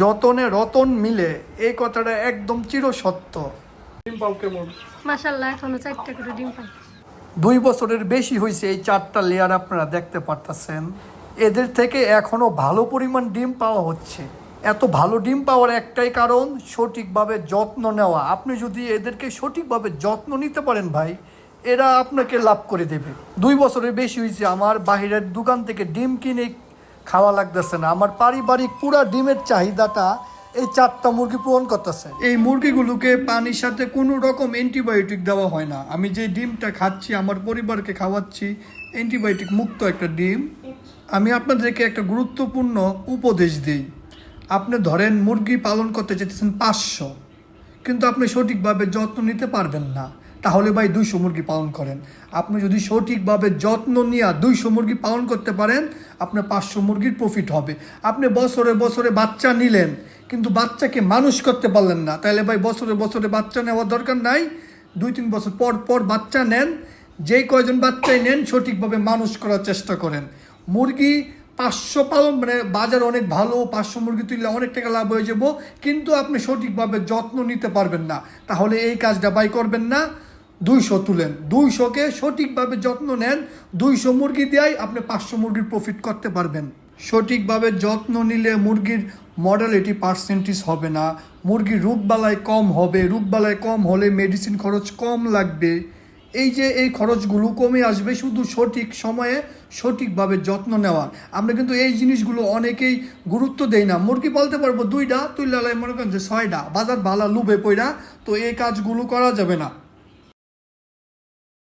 যতনে রতন মিলে এই কথাটা একদম চিরসত্য। ডিম পাও কেমন? মাসাল্লাহ এখনও চারটা করে ডিম পাই। দুই বছরের বেশি হয়েছে এই চারটা লেয়ার আপনারা দেখতে পারতেছেন। এদের থেকে এখনও ভালো পরিমাণ ডিম পাওয়া হচ্ছে। এত ভালো ডিম পাওয়ার একটাই কারণ সঠিকভাবে যত্ন নেওয়া। আপনি যদি এদেরকে সঠিকভাবে যত্ন নিতে পারেন ভাই এরা আপনাকে লাভ করে দেবে। দুই বছরের বেশি হয়েছে আমার বাহিরের দোকান থেকে ডিম কিনে খাওয়া লাগতেছে না। আমার পারিবারিক পুরা ডিমের চাহিদাটা এই চারটা মুরগি পূরণ করতেছে। এই মুরগিগুলোকে পানির সাথে কোনো রকম অ্যান্টিবায়োটিক দেওয়া হয় না। আমি যে ডিমটা খাচ্ছি, আমার পরিবারকে খাওয়াচ্ছি, অ্যান্টিবায়োটিক মুক্ত একটা ডিম। আমি আপনাদেরকে একটা গুরুত্বপূর্ণ উপদেশ দিই। আপনি ধরেন মুরগি পালন করতে চাইতেছেন পাঁচশো, কিন্তু আপনি সঠিকভাবে যত্ন নিতে পারবেন না। তাহলে ভাই দুইশো মুরগি পালন করেন। আপনি যদি সঠিকভাবে যত্ন নিয়ে দুইশো মুরগি পালন করতে পারেন, আপনার পাঁচশো মুরগির প্রফিট হবে। আপনি বছরে বছরে বাচ্চা নিলেন, কিন্তু বাচ্চাকে মানুষ করতে পারলেন না। তাহলে ভাই বছরে বছরে বাচ্চা নেওয়ার দরকার নাই। দুই তিন বছর পর পর বাচ্চা নেন, যেই কয়জন বাচ্চাই নেন, সঠিকভাবে মানুষ করার চেষ্টা করেন। মুরগি পাঁচশো পালন মানে বাজার অনেক ভালো, পাঁচশো মুরগি তুললে অনেক টাকা লাভ হয়ে যাব, কিন্তু আপনি সঠিকভাবে যত্ন নিতে পারবেন না। তাহলে এই কাজটা বাই করবেন না। দুইশো তুলেন। দুইশোকে সঠিকভাবে যত্ন নেন, দুইশো মুরগি দিয়েই আপনি পাঁচশো মুরগির প্রফিট করতে পারবেন। সঠিকভাবে যত্ন নিলে মুরগির মডালিটি পার্সেন্টেজ হবে না। মুরগির রোগবালায় কম হবে। রোগবালায় কম হলে মেডিসিন খরচ কম লাগবে। এই যে এই খরচগুলো কমে আসবে, শুধু সঠিক সময়ে সঠিকভাবে যত্ন নেওয়া আমরা কিন্তু এই জিনিসগুলো অনেকেই গুরুত্ব দেই না। মুরগি পালতে পারব দুইটা তুই লালাই মনে করেন যে ছয়টা বাজার ভালা লুবে পইরা তো এই কাজগুলো করা যাবে না।